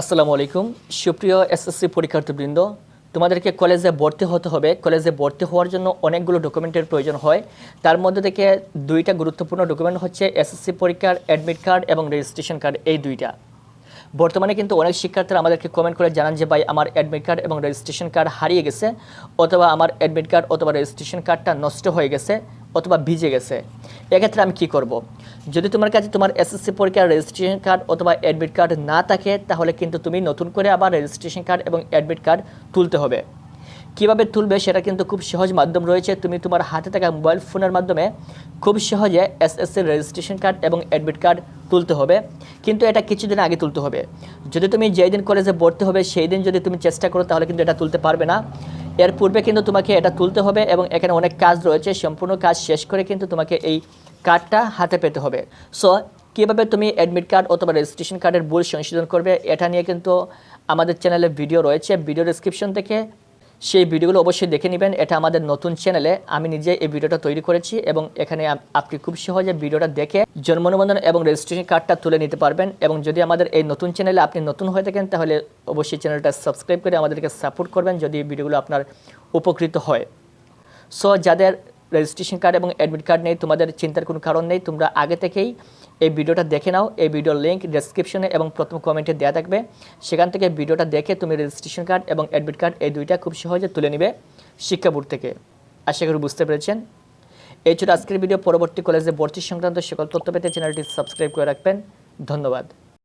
আসসালামু আলাইকুম। সুপ্রিয় এসএসসি পরীক্ষার্থীবৃন্দ, তোমাদেরকে কলেজে ভর্তি হতে হবে। কলেজে ভর্তি হওয়ার জন্য অনেকগুলো ডকুমেন্টের প্রয়োজন হয়। তার মধ্যে থেকে দুইটা গুরুত্বপূর্ণ ডকুমেন্ট হচ্ছে এসএসসি পরীক্ষার অ্যাডমিট কার্ড এবং রেজিস্ট্রেশন কার্ড, এই দুইটা। বর্তমানে কিন্তু অনেক শিক্ষার্থীরা আমাদেরকে কমেন্ট করে জানান যে, ভাই, আমার অ্যাডমিট কার্ড এবং রেজিস্ট্রেশন কার্ড হারিয়ে গেছে অথবা আমার অ্যাডমিট কার্ড অথবা রেজিস্ট্রেশন কার্ডটা নষ্ট হয়ে গেছে অথবা ভিজে গেছে। এক্ষেত্রে আমি কি করব। যদি তোমার কাছে তোমার এসএসসি পরীক্ষার রেজিস্ট্রেশন কার্ড অথবা অ্যাডমিট কার্ড না থাকে, তাহলে কিন্তু তুমি নতুন করে আবার রেজিস্ট্রেশন কার্ড এবং অ্যাডমিট কার্ড তুলতে হবে। কীভাবে তুলবে সেটা কিন্তু খুব সহজ মাধ্যম রয়েছে। তুমি তোমার হাতে থাকা মোবাইল ফোনের মাধ্যমে খুব সহজে এসএসসি রেজিস্ট্রেশন কার্ড এবং অ্যাডমিট কার্ড তুলতে হবে। কিন্তু এটা কিছুদিন আগে তুলতে হবে। যদি তুমি যেই দিন কলেজে ভর্তি হবে সেই দিন যদি তুমি চেষ্টা করো, তাহলে কিন্তু এটা তুলতে পারবে না। এর পূর্বে কিন্তু তোমাকে এটা তুলতে হবে এবং এখানে অনেক কাজ রয়েছে। সম্পূর্ণ কাজ শেষ করে কিন্তু তোমাকে এই কার্ডটা হাতে পেতে হবে। সো কীভাবে তুমি অ্যাডমিট কার্ড অথবা রেজিস্ট্রেশন কার্ডের ভুল সংশোধন করবে, এটা নিয়ে কিন্তু আমাদের চ্যানেলে ভিডিও রয়েছে। ভিডিও ডিসক্রিপশন থেকে সেই ভিডিওগুলো অবশ্যই দেখে নেবেন। এটা আমাদের নতুন চ্যানেলে আমি নিজে এই ভিডিওটা তৈরি করেছি এবং এখানে আপনি খুব সহজে ভিডিওটা দেখে জন্ম এবং রেজিস্ট্রেশন কার্ডটা তুলে নিতে পারবেন। এবং যদি আমাদের এই নতুন চ্যানেলে আপনি নতুন হয়ে থাকেন, তাহলে অবশ্যই চ্যানেলটা সাবস্ক্রাইব করে আমাদেরকে সাপোর্ট করবেন যদি ভিডিওগুলো আপনার উপকৃত হয়। সো যাদের রেজিস্ট্রেশন কার্ড এবং অ্যাডমিট কার্ড নেই, তোমাদের চিন্তার কোনো কারণ নেই, তোমরা আগে থেকেই এই ভিডিওটা দেখে নাও। এই ভিডিওর লিঙ্ক ডেসক্রিপশনে এবং প্রথম কমেন্টে দেওয়া থাকবে। সেখান থেকে ভিডিওটা দেখে তুমি রেজিস্ট্রেশন কার্ড এবং অ্যাডমিট কার্ড এই দুইটা খুব সহজে তুলে নিবে শিক্ষা বোর্ড থেকে। আশা করি বুঝতে পেরেছেন। এই ছিল আজকের ভিডিও। পরবর্তী কলেজে ভর্তি সংক্রান্ত সকল তথ্য পেতে চ্যানেলটি সাবস্ক্রাইব করে রাখবেন। ধন্যবাদ।